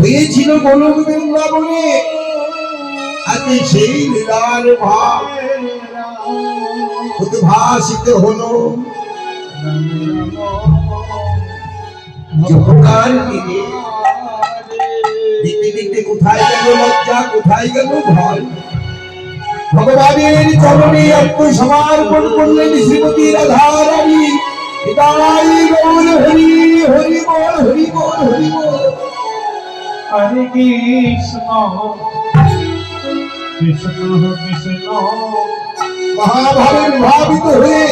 হয়েছিল গোলক বৃন্দাবনে। আজকে সেই লীলার ভাব উদ্ভাসিত হলো। কোথায় কোথায় ভগবানের চরণে হরি হরি হরি হরি হরে কৃষ্ণ কৃষ্ণ কৃষ্ণ মহাভাবের ভাবিত হয়ে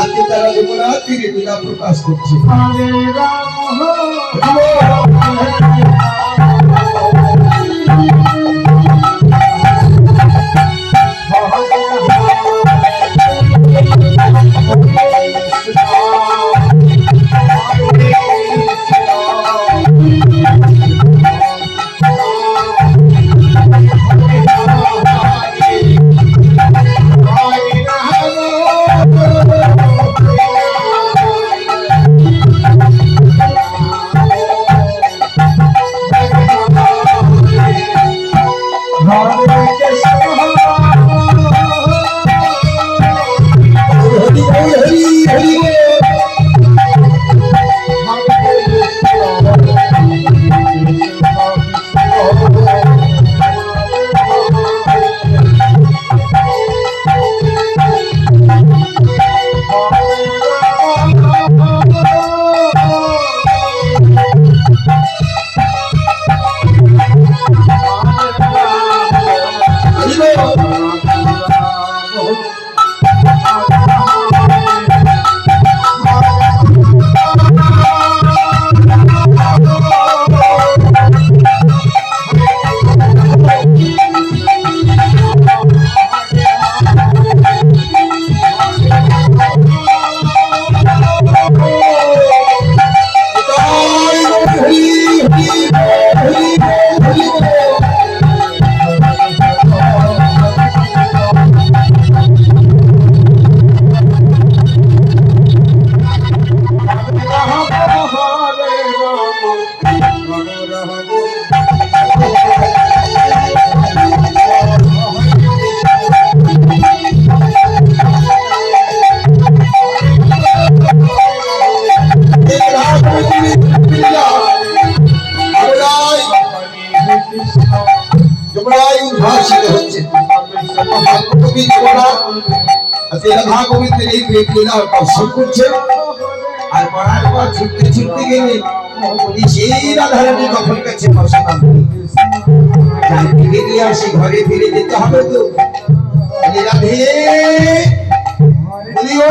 আজকে তারা যমুনা তীরে লীলা প্রকাশ করছে হরে বল হরি হরি বল যমুনায় হচ্ছে। এই প্রেম দর্শন করছে। আর পড়ার পর গেলে উনি সেই রাধারানী কখন কাছে বসা ফিরে দিয়ে আসি, ঘরে ফিরে যেতে হবে তো। রাধে, বলি, ও